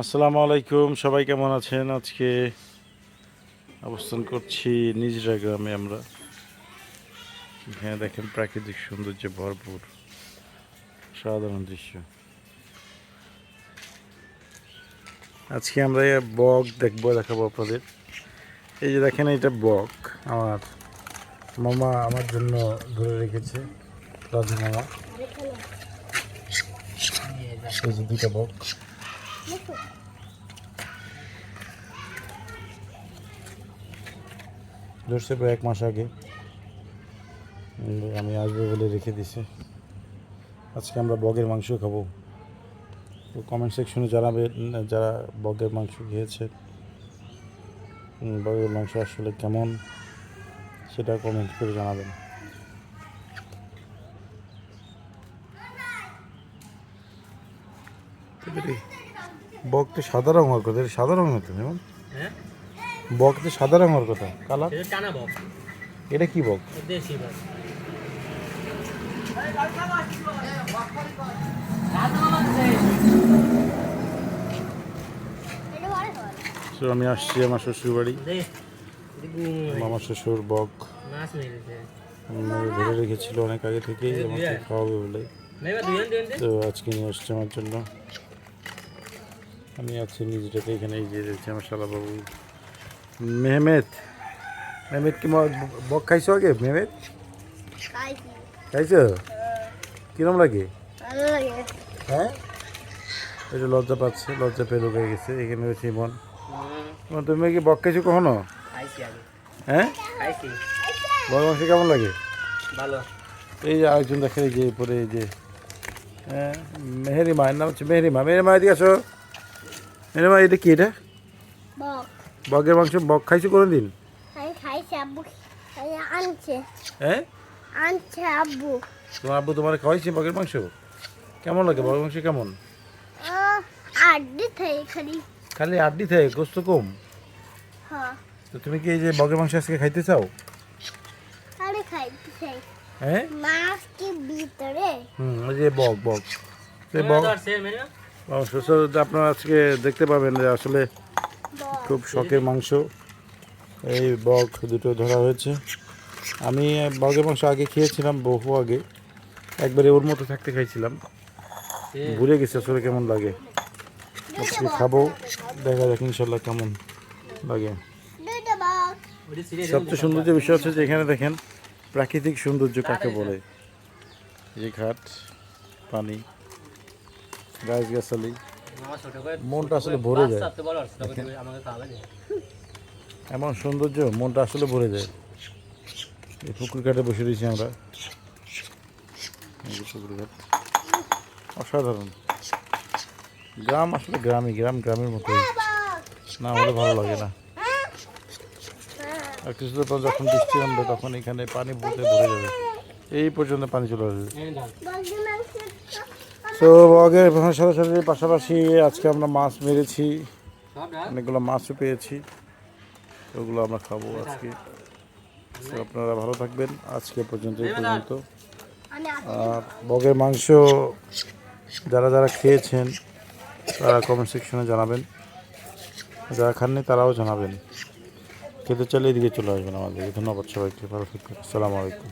আসসালামু আলাইকুম, সবাই কেমন আছেন? আজকে অবস্থান করছি নিজরা গ্রামে আমরা। এখানে দেখেন প্রাকৃতিক সৌন্দর্যে ভরপুর, সাধারণ দৃশ্য। আজকে আমরা বক দেখব, দেখাবো আপনাদের। এই যে দেখেন এটা বক। আমার মামা আমার জন্য ধরে রেখেছে, রাজু মামা। দুইটা বক। ধরছে প্রায় এক মাস আগে। আমি আসব বলে রেখে দিছে। আজকে আমরা বগের মাংস খাব। তো কমেন্ট সেকশনে জানাবেন যারা বগের মাংস খেয়েছে বগের মাংস আসলে কেমন, সেটা কমেন্ট করে জানাবেন। বক তো সাদা রঙ হওয়ার কথা এটা সাদা রঙ হতো যেমন হ্যাঁ? বক তো সাদা রঙ হওয়ার কথা কালার? এটা কি বক? দেশি বক। তো আমি আসছি আমার শ্বশুর বাড়ি আমার শ্বশুর বক। ধরে রেখেছিল অনেক আগে থেকেই আমাকে খাওয়াবে বলে। তো আজকে নিয়ে আসছে আমার জন্য। আমি আছি নিজেটাকে এখানে এই যে রয়েছে আমার শালাবাবু। মেহমেদ মেহমেদ কি ম- বক খাইছো আগে? মেহমেদ? খাইছো। কিরম লাগে? হ্যাঁ? এটা লজ্জা পাচ্ছে লজ্জা পেয়ে ঢুকে গেছে এখানে ইমন। ইমন, তুমি কি বক খাইছো কখনো? হ্যাঁ? খাইছি। বক মাংস কেমন লাগে? ভালো। এই যে আরেকজন দেখে এই যে পরে এই যে হ্যাঁ, মেহেরিমা এর নাম হচ্ছে মেহেরিমা। মেহেরিমা এদিকে আসো। মেহেরিমা এটা কি এটা বক বগের মাংস বক খাইছো কোনো দিন খাই খাইছে আব্বু খাই আনছে হ্যাঁ আনছে আব্বু তোমার আব্বু তোমার খাওয়াইছে বগের মাংস কেমন লাগে বগের মাংস কেমন আড্ডি থাই খালি খালি আড্ডি থাকে গোস্ত কম হ্যাঁ তো তুমি কি এই যে বগের মাংস আজকে খাইতে চাও খালি খাইতে চাই হ্যাঁ মাছ কি ভিতরে হুম ওই যে বক বক বক সে মেরে মাংস। আপনারা আজকে দেখতে পাবেন যে আসলে খুব শখের মাংস। এই বক দুটো ধরা হয়েছে। আমি বগের মাংস আগে খেয়েছিলাম, বহু আগে। একবারে ওর মতো থাকতে খাইছিলাম। ভুলে গেছি আসলে কেমন লাগে। আজকে খাব, দেখা যাক ইনশাল্লাহ কেমন লাগে। সবচেয়ে সৌন্দর্য বিষয় হচ্ছে যে এখানে দেখেন, প্রাকৃতিক সৌন্দর্য কাকে বলে? এই ঘাট, পানি। গাছ গাছালি মনটা আসলে ভরে যায়। এমন সৌন্দর্য মনটা আসলে ভরে যায়। এই পুকুর ঘাটে বসে রয়েছি আমরা। পুকুর ঘাট। অসাধারণ। গ্রাম আসলে গ্রামই গ্রাম গ্রামের মতোই। না হলে ভালো লাগে না। আর কিছু পর যখন বৃষ্টি নামবে তখন এখানে পানি ভরতে ভরে যাবে। এই পর্যন্ত পানি চলে আসবে। তো বগের সাথে পাশাপাশি আজকে আমরা মাছ মেরেছি। অনেকগুলো মাছও পেয়েছি। ওগুলো আমরা খাব আজকে। আপনারা ভালো থাকবেন। আজকে পর্যন্ত পর্যন্ত। আর বগের মাংস যারা যারা খেয়েছেন, তারা কমেন্ট সেকশনে জানাবেন। যারা খাননি, তারাও জানাবেন। খেতে চাইলে এদিকে চলে আসবেন আমাদের। ধন্যবাদ সবাইকে। ভালো থাকবেন। আসসালামু আলাইকুম।